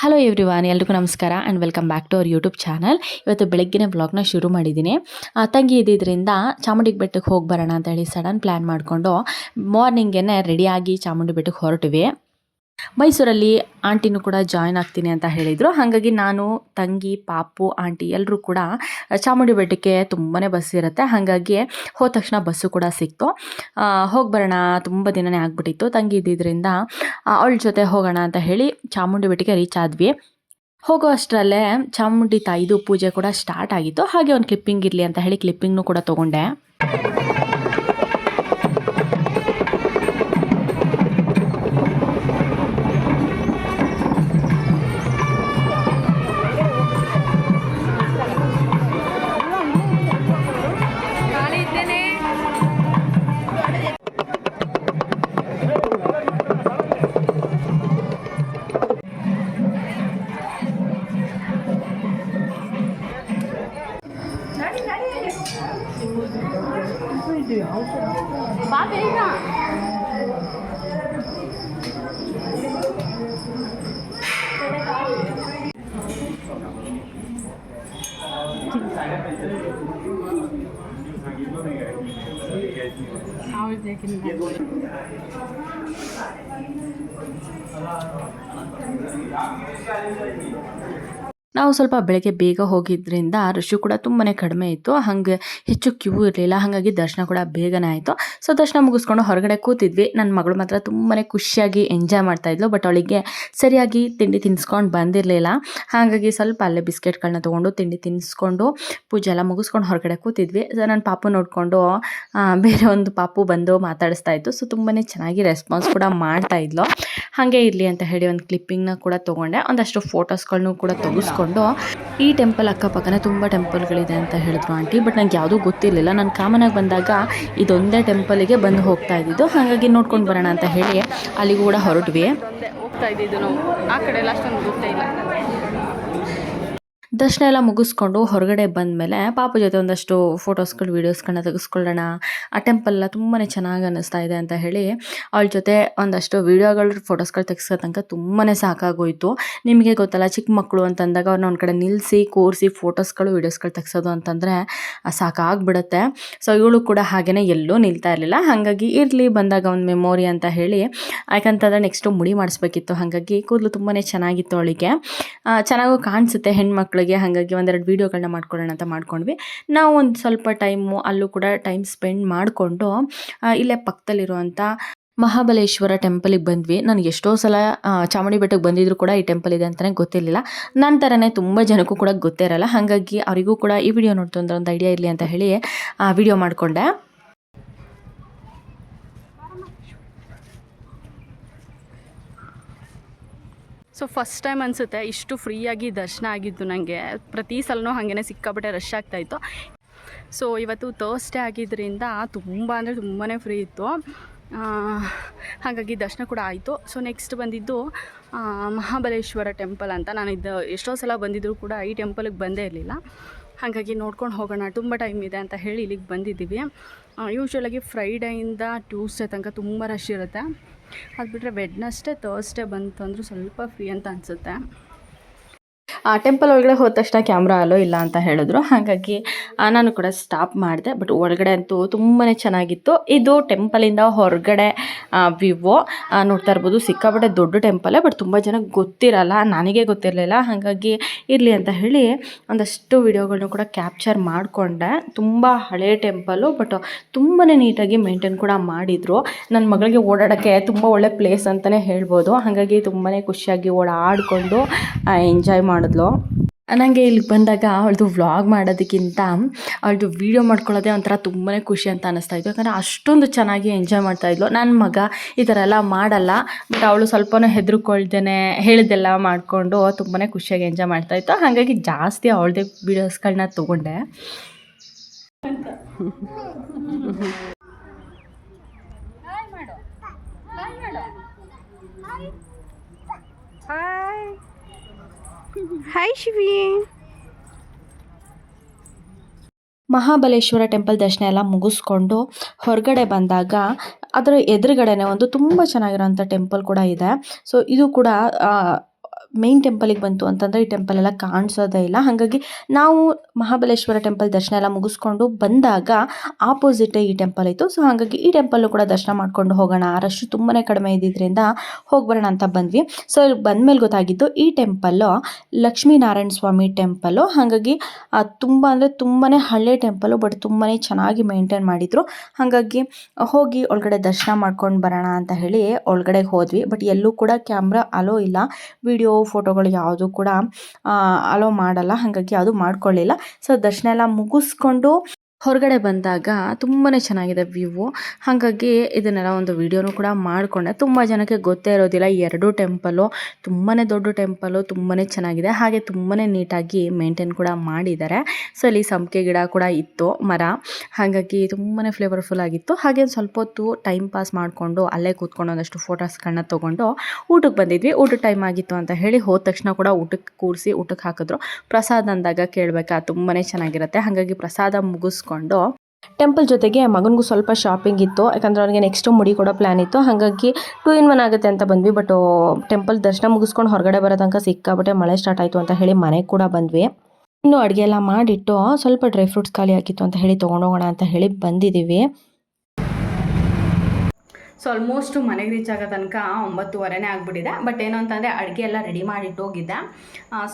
Hello everyone ಎಲ್ರಿಗೂ ನಮಸ್ಕಾರ and welcome back to our YouTube channel ಇವತ್ತು ಬೆಳಗ್ಗಿನ ವ್ಲಾಗ್ನ ಶುರು ಮಾಡಿದ್ದೀನಿ. ತಂಗಿ ಇದ್ದಿದ್ದರಿಂದ ಚಾಮುಂಡಿ ಬೆಟ್ಟಕ್ಕೆ ಹೋಗಿ ಬರೋಣ ಅಂತ ಹೇಳಿ ಸಡನ್ ಪ್ಲ್ಯಾನ್ ಮಾಡಿಕೊಂಡು ಮಾರ್ನಿಂಗೇನೆ ರೆಡಿಯಾಗಿ ಚಾಮುಂಡಿ ಬೆಟ್ಟಕ್ಕೆ ಹೊರಟ್ವಿ. ಮೈಸೂರಲ್ಲಿ ಆಂಟಿನೂ ಕೂಡ ಜಾಯ್ನ್ ಆಗ್ತೀನಿ ಅಂತ ಹೇಳಿದರು. ಹಾಗಾಗಿ ನಾನು, ತಂಗಿ, ಪಾಪು, ಆಂಟಿ ಎಲ್ಲರೂ ಕೂಡ ಚಾಮುಂಡಿ ಬೆಟ್ಟಕ್ಕೆ ತುಂಬಾ ಬಸ್ ಇರುತ್ತೆ. ಹಾಗಾಗಿ ಹೋದ ತಕ್ಷಣ ಬಸ್ಸು ಕೂಡ ಸಿಕ್ತು. ಹೋಗಿ ಬರೋಣ, ತುಂಬ ದಿನನೇ ಆಗ್ಬಿಟ್ಟಿತ್ತು. ತಂಗಿ ಇದ್ದಿದ್ದರಿಂದ ಅವಳ ಜೊತೆ ಹೋಗೋಣ ಅಂತ ಹೇಳಿ ಚಾಮುಂಡಿ ಬೆಟ್ಟಕ್ಕೆ ರೀಚ್ ಆದ್ವಿ. ಹೋಗೋ ಅಷ್ಟರಲ್ಲೇ ಚಾಮುಂಡಿ ತಾಯಿದು ಪೂಜೆ ಕೂಡ ಸ್ಟಾರ್ಟ್ ಆಗಿತ್ತು. ಹಾಗೆ ಒಂದು ಕ್ಲಿಪ್ಪಿಂಗ್ ಇರಲಿ ಅಂತ ಹೇಳಿ ಕ್ಲಿಪ್ಪಿಂಗ್ನು ಕೂಡ ತೊಗೊಂಡೆ. Babeja. How? ನಾವು ಸ್ವಲ್ಪ ಬೆಳಗ್ಗೆ ಬೇಗ ಹೋಗಿದ್ದರಿಂದ ರಶ್ಯು ಕೂಡ ತುಂಬಾ ಕಡಿಮೆ ಇತ್ತು. ಹಾಗೆ ಹೆಚ್ಚು ಕ್ಯೂ ಇರಲಿಲ್ಲ. ಹಾಗಾಗಿ ದರ್ಶನ ಕೂಡ ಬೇಗನೆ ಆಯಿತು. ಸೊ, ದರ್ಶನ ಮುಗಿಸ್ಕೊಂಡು ಹೊರಗಡೆ ಕೂತಿದ್ವಿ. ನನ್ನ ಮಗಳು ಮಾತ್ರ ತುಂಬಾ ಖುಷಿಯಾಗಿ ಎಂಜಾಯ್ ಮಾಡ್ತಾ ಇದ್ಲು. ಬಟ್ ಅವಳಿಗೆ ಸರಿಯಾಗಿ ತಿಂಡಿ ತಿನ್ಸ್ಕೊಂಡು ಬಂದಿರಲಿಲ್ಲ. ಹಾಗಾಗಿ ಸ್ವಲ್ಪ ಅಲ್ಲೇ ಬಿಸ್ಕೆಟ್ಗಳನ್ನ ತೊಗೊಂಡು ತಿಂಡಿ ತಿನ್ನಿಸ್ಕೊಂಡು ಪೂಜೆ ಎಲ್ಲ ಮುಗಿಸ್ಕೊಂಡು ಹೊರಗಡೆ ಕೂತಿದ್ವಿ. ಸೊ ನನ್ನ ಪಾಪು ನೋಡಿಕೊಂಡು ಬೇರೆ ಒಂದು ಪಾಪು ಬಂದು ಮಾತಾಡಿಸ್ತಾ ಇತ್ತು. ಸೊ ತುಂಬಾ ಚೆನ್ನಾಗಿ ರೆಸ್ಪಾನ್ಸ್ ಕೂಡ ಮಾಡ್ತಾ ಇದ್ಲು. ಹಾಗೆ ಇರಲಿ ಅಂತ ಹೇಳಿ ಒಂದು ಕ್ಲಿಪ್ಪಿಂಗ್ನ ಕೂಡ ತೊಗೊಂಡೆ. ಒಂದಷ್ಟು ಫೋಟೋಸ್ಗಳನ್ನೂ ಕೂಡ ತೆಗೆಸ್ಕೊಂಡು ಈ ಟೆಂಪಲ್ ಅಕ್ಕಪಕ್ಕನೇ ತುಂಬ ಟೆಂಪಲ್ಗಳಿದೆ ಅಂತ ಹೇಳಿದ್ರು ಆಂಟಿ ಬಟ್ ನನಗೆ ಯಾವುದೂ ಗೊತ್ತಿರಲಿಲ್ಲ. ನಾನು ಕಾಮನಾಗಿ ಬಂದಾಗ ಇದೊಂದೇ ಟೆಂಪಲಿಗೆ ಬಂದು ಹೋಗ್ತಾ ಇದ್ದಿದ್ದು. ಹಾಗಾಗಿ ನೋಡ್ಕೊಂಡು ಬರೋಣ ಅಂತ ಹೇಳಿ ಅಲ್ಲಿಗೂ ಕೂಡ ಹೊರಟ್ವಿ. ಹೋಗ್ತಾ ಇದ್ದಿದ್ದು ನಾವು. ಆ ಕಡೆ ಇಲ್ಲ. ದರ್ಶನ ಎಲ್ಲ ಮುಗಿಸ್ಕೊಂಡು ಹೊರಗಡೆ ಬಂದಮೇಲೆ ಪಾಪ ಜೊತೆ ಒಂದಷ್ಟು ಫೋಟೋಸ್ಗಳು, ವೀಡಿಯೋಸ್ಗಳನ್ನ ತೆಗೆಸ್ಕೊಳ್ಳೋಣ. ಆ ಟೆಂಪಲ್ ಎಲ್ಲ ತುಂಬಾ ಚೆನ್ನಾಗಿ ಅನ್ನಿಸ್ತಾ ಇದೆ ಅಂತ ಹೇಳಿ ಅವಳ ಜೊತೆ ಒಂದಷ್ಟು ವೀಡಿಯೋಗಳು, ಫೋಟೋಸ್ಗಳು ತೆಗೆಸೋ ತನಕ ತುಂಬಾ ಸಾಕಾಗೋಯಿತು. ನಿಮಗೆ ಗೊತ್ತಲ್ಲ, ಚಿಕ್ಕ ಮಕ್ಕಳು ಅಂತಂದಾಗ ಅವ್ರನ್ನ ಒಂದು ಕಡೆ ನಿಲ್ಲಿಸಿ ಕೂರಿಸಿ ಫೋಟೋಸ್ಗಳು, ವೀಡಿಯೋಸ್ಗಳು ತೆಗ್ಸೋದು ಅಂತಂದರೆ ಸಾಕಾಗ್ಬಿಡುತ್ತೆ. ಸೊ ಇವಳು ಕೂಡ ಹಾಗೆಯೇ ಎಲ್ಲೂ ನಿಲ್ತಾ ಇರಲಿಲ್ಲ. ಹಾಗಾಗಿ ಇರಲಿ ಬಂದಾಗ ಒಂದು ಮೆಮೊರಿ ಅಂತ ಹೇಳಿ ಯಾಕಂತಂದರೆ ನೆಕ್ಸ್ಟು ಮುಡಿ ಮಾಡಿಸ್ಬೇಕಿತ್ತು. ಹಾಗಾಗಿ ಕೂದಲು ತುಂಬಾ ಚೆನ್ನಾಗಿತ್ತು ಅವಳಿಗೆ. ಚೆನ್ನಾಗೂ ಕಾಣಿಸುತ್ತೆ ಹೆಣ್ಮಕ್ಳಿಗೆ ಹಾಗಾಗಿ ಒಂದೆರಡು ವೀಡಿಯೋಗಳನ್ನ ಮಾಡ್ಕೊಳ್ಳೋಣ ಅಂತ ಮಾಡ್ಕೊಂಡ್ವಿ. ನಾವು ಒಂದು ಸ್ವಲ್ಪ ಟೈಮು ಅಲ್ಲೂ ಕೂಡ ಟೈಮ್ ಸ್ಪೆಂಡ್ ಮಾಡಿಕೊಂಡು ಇಲ್ಲೇ ಪಕ್ಕದಲ್ಲಿರುವಂಥ ಮಹಾಬಲೇಶ್ವರ ಟೆಂಪಲಿಗೆ ಬಂದ್ವಿ. ನನಗೆ ಎಷ್ಟೋ ಸಲ ಚಾಮುಂಡಿ ಬೆಟ್ಟಕ್ಕೆ ಬಂದಿದ್ರು ಕೂಡ ಈ ಟೆಂಪಲ್ ಇದೆ ಅಂತಲೇ ಗೊತ್ತಿರಲಿಲ್ಲ. ನನ್ನ ಥರನೇ ತುಂಬ ಜನಕ್ಕೂ ಕೂಡ ಗೊತ್ತೇ ಇರಲ್ಲ. ಹಾಗಾಗಿ ಅವರಿಗೂ ಕೂಡ ಈ ವಿಡಿಯೋ ನೋಡ್ತಂದ್ರೆ ಒಂದು ಐಡಿಯಾ ಇರಲಿ ಅಂತ ಹೇಳಿ ವಿಡಿಯೋ ಮಾಡಿಕೊಂಡೆ. ಸೊ ಫಸ್ಟ್ ಟೈಮ್ ಅನಿಸುತ್ತೆ, ಇಷ್ಟು ಫ್ರೀಯಾಗಿ ದರ್ಶನ ಆಗಿದ್ದು ನನಗೆ ಪ್ರತಿ ಸಲನೂ ಹಾಗೇ ಸಿಕ್ಕಾಪಟ್ಟೆ ರಶ್ ಆಗ್ತಾಯಿತ್ತು ಸೊ ಇವತ್ತು ತರ್ಸ್ಡೇ ಆಗಿದ್ದರಿಂದ ತುಂಬ ಅಂದರೆ ತುಂಬಾ ಫ್ರೀ ಇತ್ತು. ಹಾಗಾಗಿ ದರ್ಶನ ಕೂಡ ಆಯಿತು. ಸೊ ನೆಕ್ಸ್ಟ್ ಬಂದಿದ್ದು ಮಹಾಬಲೇಶ್ವರ ಟೆಂಪಲ್ ಅಂತ. ನಾನು ಇದು ಎಷ್ಟೋ ಸಲ ಬಂದಿದ್ದರೂ ಕೂಡ ಈ ಟೆಂಪಲಿಗೆ ಬಂದೇ ಇರಲಿಲ್ಲ. ಹಾಗಾಗಿ ನೋಡ್ಕೊಂಡು ಹೋಗೋಣ. ತುಂಬ ಟೈಮ್ ಇದೆ ಅಂತ ಹೇಳಿ ಇಲ್ಲಿಗೆ ಬಂದಿದ್ದೀವಿ. ಯೂಶ್ವಲಾಗಿ ಫ್ರೈಡೆಯಿಂದ ಟ್ಯೂಸ್ಡೇ ತನಕ ತುಂಬ ರಶ್ ಇರುತ್ತೆ. ಅದು ಬಿಟ್ಟರೆ ವೆಡ್ನಸ್ಡೇ ತರ್ಸ್ಡೇ ಬಂತು ಅಂದರೂ ಸ್ವಲ್ಪ ಫ್ರೀ ಅಂತ ಅನಿಸುತ್ತೆ. ಟೆಂಪಲ್ ಒಳಗಡೆ ಹೋದ ತಕ್ಷಣ ಕ್ಯಾಮ್ರಾ ಅಲೋ ಇಲ್ಲ ಅಂತ ಹೇಳಿದ್ರು. ಹಾಗಾಗಿ ನಾನು ಕೂಡ ಸ್ಟಾಪ್ ಮಾಡಿದೆ. ಬಟ್ ಒಳಗಡೆ ಅಂತೂ ತುಂಬಾ ಚೆನ್ನಾಗಿತ್ತು. ಇದು ಟೆಂಪಲಿಂದ ಹೊರಗಡೆ ವಿವೋ ನೋಡ್ತಾ ಇರ್ಬೋದು. ಸಿಕ್ಕಾಪಟ್ಟೆ ದೊಡ್ಡ ಟೆಂಪಲೇ ಬಟ್ ತುಂಬ ಜನಕ್ಕೆ ಗೊತ್ತಿರಲ್ಲ. ನನಗೆ ಗೊತ್ತಿರಲಿಲ್ಲ. ಹಾಗಾಗಿ ಇರಲಿ ಅಂತ ಹೇಳಿ ಒಂದಷ್ಟು ವಿಡಿಯೋಗಳನ್ನ ಕೂಡ ಕ್ಯಾಪ್ಚರ್ ಮಾಡಿಕೊಂಡೆ. ತುಂಬ ಹಳೆ ಟೆಂಪಲು ಬಟ್ ತುಂಬಾ ನೀಟಾಗಿ ಮೇಂಟೈನ್ ಕೂಡ ಮಾಡಿದರು. ನನ್ನ ಮಗಳಿಗೆ ಓಡಾಡೋಕ್ಕೆ ತುಂಬ ಒಳ್ಳೆ ಪ್ಲೇಸ್ ಅಂತಲೇ ಹೇಳ್ಬೋದು. ಹಾಗಾಗಿ ತುಂಬಾ ಖುಷಿಯಾಗಿ ಓಡಾಡಿಕೊಂಡು ಎಂಜಾಯ್ ಮಾಡಿದ್ಲು ನನಗೆ ಇಲ್ಲಿಗೆ ಬಂದಾಗ ಅವಳದು ವ್ಲಾಗ್ ಮಾಡೋದಕ್ಕಿಂತ ಅವಳದು ವೀಡಿಯೋ ಮಾಡ್ಕೊಳ್ಳೋದೇ ಒಂಥರ ತುಂಬಾ ಖುಷಿ ಅಂತ ಅನ್ನಿಸ್ತಾ ಇತ್ತು. ಯಾಕಂದರೆ ಅಷ್ಟೊಂದು ಚೆನ್ನಾಗಿ ಎಂಜಾಯ್ ಮಾಡ್ತಾ ಇದ್ಲು. ನನ್ನ ಮಗ ಈ ಥರ ಎಲ್ಲ ಮಾಡಲ್ಲ ಬಟ್ ಅವಳು ಸ್ವಲ್ಪನೂ ಹೆದರ್ಕೊಳ್ದೇನೆ ಹೇಳಿದ್ದೆಲ್ಲ ಮಾಡಿಕೊಂಡು ತುಂಬಾ ಖುಷಿಯಾಗಿ ಎಂಜಾಯ್ ಮಾಡ್ತಾ ಇತ್ತು. ಹಾಗಾಗಿ ಜಾಸ್ತಿ ಅವಳದೇ ವೀಡಿಯೋಸ್ಗಳನ್ನ ತೊಗೊಂಡೆ. ಹಾಯ್ ಶಿವಿ ಮಹಾಬಲೇಶ್ವರ ಟೆಂಪಲ್ ದರ್ಶನ ಎಲ್ಲ ಮುಗಿಸ್ಕೊಂಡು ಹೊರಗಡೆ ಬಂದಾಗ ಅದರ ಎದುರುಗಡೆನೆ ಒಂದು ತುಂಬ ಚೆನ್ನಾಗಿರೋಂಥ ಟೆಂಪಲ್ ಕೂಡ ಇದೆ. ಸೊ ಇದು ಕೂಡ ಮೇನ್ ಟೆಂಪಲಿಗೆ ಬಂತು ಅಂತಂದರೆ ಈ ಟೆಂಪಲ್ ಎಲ್ಲ ಕಾಣಿಸೋದೇ ಇಲ್ಲ. ಹಾಗಾಗಿ ನಾವು ಮಹಾಬಲೇಶ್ವರ ಟೆಂಪಲ್ ದರ್ಶನ ಎಲ್ಲ ಮುಗಿಸ್ಕೊಂಡು ಬಂದಾಗ ಆಪೋಸಿಟೇ ಈ ಟೆಂಪಲ್ ಇತ್ತು. ಸೊ ಹಾಗಾಗಿ ಈ ಟೆಂಪಲ್ಲು ಕೂಡ ದರ್ಶನ ಮಾಡ್ಕೊಂಡು ಹೋಗೋಣ. ರಶ್ ತುಂಬಾ ಕಡಿಮೆ ಇದ್ದಿದ್ದರಿಂದ ಹೋಗಿ ಬರೋಣ ಅಂತ ಬಂದ್ವಿ. ಸೊ ಇಲ್ಲಿ ಬಂದಮೇಲೆ ಗೊತ್ತಾಗಿದ್ದು ಈ ಟೆಂಪಲ್ಲು ಲಕ್ಷ್ಮೀನಾರಾಯಣ ಸ್ವಾಮಿ ಟೆಂಪಲ್ಲು ಹಾಗಾಗಿ ತುಂಬ ಅಂದರೆ ತುಂಬಾ ಹಳೆ ಟೆಂಪಲ್ಲು ಬಟ್ ತುಂಬಾ ಚೆನ್ನಾಗಿ ಮೇಂಟೈನ್ ಮಾಡಿದರು. ಹಾಗಾಗಿ, ಹೋಗಿ ಒಳಗಡೆ ದರ್ಶನ ಮಾಡ್ಕೊಂಡು ಬರೋಣ ಅಂತ ಹೇಳಿ ಒಳಗಡೆ ಹೋದ್ವಿ. ಬಟ್ ಎಲ್ಲೂ ಕೂಡ ಕ್ಯಾಮ್ರಾ ಅಲೋ ಇಲ್ಲ. ವಿಡಿಯೋ ಫೋಟೋಗಳು ಯಾವುದು ಕೂಡ ಅಲೋ ಮಾಡಲ್ಲ. ಹಾಗಾಗಿ ಯಾವುದು ಮಾಡ್ಕೊಳ್ಳಿಲ್ಲ. ಸೊ ದರ್ಶನ ಎಲ್ಲ ಮುಗಿಸ್ಕೊಂಡು ಹೊರಗಡೆ ಬಂದಾಗ ತುಂಬಾ ಚೆನ್ನಾಗಿದೆ ವ್ಯೂವು ಹಾಗಾಗಿ ಇದನ್ನೆಲ್ಲ ಒಂದು ವೀಡಿಯೋನು ಕೂಡ ಮಾಡಿಕೊಂಡೆ. ತುಂಬ ಜನಕ್ಕೆ ಗೊತ್ತೇ ಇರೋದಿಲ್ಲ. ಎರಡು ಟೆಂಪಲು ತುಂಬಾ ದೊಡ್ಡ ಟೆಂಪಲು ತುಂಬಾ ಚೆನ್ನಾಗಿದೆ. ಹಾಗೆ ತುಂಬಾ ನೀಟಾಗಿ ಮೇಂಟೈನ್ ಕೂಡ ಮಾಡಿದ್ದಾರೆ. ಸೊ ಇಲ್ಲಿ ಸಂಪಿಗೆ ಗಿಡ ಕೂಡ ಇತ್ತು, ಮರ. ಹಾಗಾಗಿ ತುಂಬಾ ಫ್ಲೇವರ್ಫುಲ್ ಆಗಿತ್ತು. ಹಾಗೆ ಸ್ವಲ್ಪ ಹೊತ್ತು ಟೈಮ್ ಪಾಸ್ ಮಾಡಿಕೊಂಡು ಅಲ್ಲೇ ಕೂತ್ಕೊಂಡು ಒಂದಷ್ಟು ಫೋಟೋಸ್ಗಳನ್ನ ತೊಗೊಂಡು ಊಟಕ್ಕೆ ಬಂದಿದ್ವಿ. ಊಟದ ಟೈಮ್ ಆಗಿತ್ತು ಅಂತ ಹೇಳಿ ಹೋದ ತಕ್ಷಣ ಕೂಡ ಊಟಕ್ಕೆ ಕೂರಿಸಿ ಊಟಕ್ಕೆ ಹಾಕಿದ್ರು. ಪ್ರಸಾದ ಅಂದಾಗ ಕೇಳಬೇಕಾ ತುಂಬಾ ಚೆನ್ನಾಗಿರುತ್ತೆ. ಹಾಗಾಗಿ ಪ್ರಸಾದ ಮುಗಿಸ್ಕೊಂಡು ಟೆಂಪಲ್ ಜೊತೆಗೆ ಮಗನಿಗೂ ಸ್ವಲ್ಪ ಶಾಪಿಂಗ್ ಇತ್ತು. ಯಾಕಂದ್ರೆ ಅವನಿಗೆ ನೆಕ್ಸ್ಟ್ ಮುಡಿ ಕೊಡೋ ಪ್ಲ್ಯಾನ್ ಇತ್ತು. ಹಾಗಾಗಿ ಟೂ ಇನ್ ಒನ್ ಆಗುತ್ತೆ ಅಂತ ಬಂದ್ವಿ. ಬಟ್ ಟೆಂಪಲ್ ದರ್ಶನ ಮುಗಿಸ್ಕೊಂಡು ಹೊರಗಡೆ ಬರೋ ತನಕ ಸಿಕ್ಕಾಬಿಟ್ಟೆ ಮಳೆ ಸ್ಟಾರ್ಟ್ ಆಯಿತು ಅಂತ ಹೇಳಿ ಮನೆಗೆ ಕೂಡ ಬಂದ್ವಿ. ಇನ್ನು ಅಡುಗೆ ಎಲ್ಲ ಮಾಡಿಟ್ಟು, ಸ್ವಲ್ಪ ಡ್ರೈ ಫ್ರೂಟ್ಸ್ ಖಾಲಿ ಆಗಿತ್ತು ಅಂತ ಹೇಳಿ ತೊಗೊಂಡೋಗೋಣ ಅಂತ ಹೇಳಿ ಬಂದಿದ್ದೀವಿ ಸೊ ಆಲ್ಮೋಸ್ಟ್ ಮನೆಗೆ ರೀಚ್ ಆಗೋ ತನಕ ಒಂಬತ್ತುವರೆನೇ ಆಗಿಬಿಟ್ಟಿದೆ. ಬಟ್ ಏನು ಅಂತಂದರೆ ಅಡುಗೆ ಎಲ್ಲ ರೆಡಿ ಮಾಡಿಟ್ಟು ಹೋಗಿದ್ದೆ.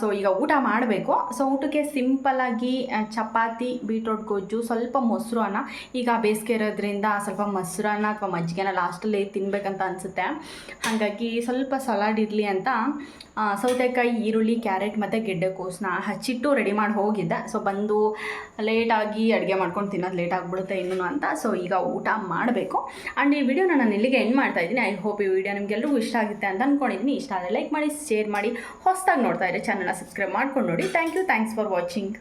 ಸೊ ಈಗ ಊಟ ಮಾಡಬೇಕು. ಸೊ ಊಟಕ್ಕೆ ಸಿಂಪಲ್ಲಾಗಿ ಚಪಾತಿ ಬೀಟ್ರೋಟ್ ಗೊಜ್ಜು, ಸ್ವಲ್ಪ ಮೊಸರು ಅನ್ನ. ಈಗ ಬೇಸಿಗೆ ಇರೋದ್ರಿಂದ ಸ್ವಲ್ಪ ಮೊಸರನ್ನ ಅಥವಾ ಮಜ್ಜಿಗೆನ ಲಾಸ್ಟಲ್ಲಿ ತಿನ್ನಬೇಕಂತ ಅನಿಸುತ್ತೆ. ಹಾಗಾಗಿ ಸ್ವಲ್ಪ ಸಲಾಡ್ ಇರಲಿ ಅಂತ ಸೌತೆಕಾಯಿ, ಈರುಳ್ಳಿ, ಕ್ಯಾರೆಟ್ ಮತ್ತು ಗೆಡ್ಡೆಕೋಸನ್ನ ಹಚ್ಚಿಟ್ಟು ರೆಡಿ ಮಾಡಿ ಹೋಗಿದ್ದೆ. ಸೊ ಬಂದು ಲೇಟಾಗಿ ಅಡುಗೆ ಮಾಡ್ಕೊಂಡು ತಿನ್ನೋದು ಲೇಟ್ ಆಗಿಬಿಡುತ್ತೆ ಇನ್ನೂ ಅಂತ. ಸೊ ಈಗ ಊಟ ಮಾಡಬೇಕು. ಆ್ಯಂಡ್ ಈ ವಿಡಿಯೋನ ನಾನು ಇಲ್ಲಿಗೆ ಎಂಡ್ ಮಾಡ್ತಾ ಇದ್ದೀನಿ. ಐ ಹೋಪ್ ಈ ವಿಡಿಯೋ ನಿಮಗೆಲ್ಲರಿಗೂ ಇಷ್ಟ ಆಗುತ್ತೆ ಅಂತ ಅಂದ್ಕೊಂಡಿದ್ದೀನಿ ಇಷ್ಟ ಆದರೆ ಲೈಕ್ ಮಾಡಿ ಶೇರ್ ಮಾಡಿ, ಹೊಸದಾಗಿ ನೋಡ್ತಾ ಇದ್ರೆ ಚಾನಲ್ನ ಸಬ್ಸ್ಕ್ರೈಬ್ ಮಾಡ್ಕೊಂಡು ನೋಡಿ. Thank you thanks for watching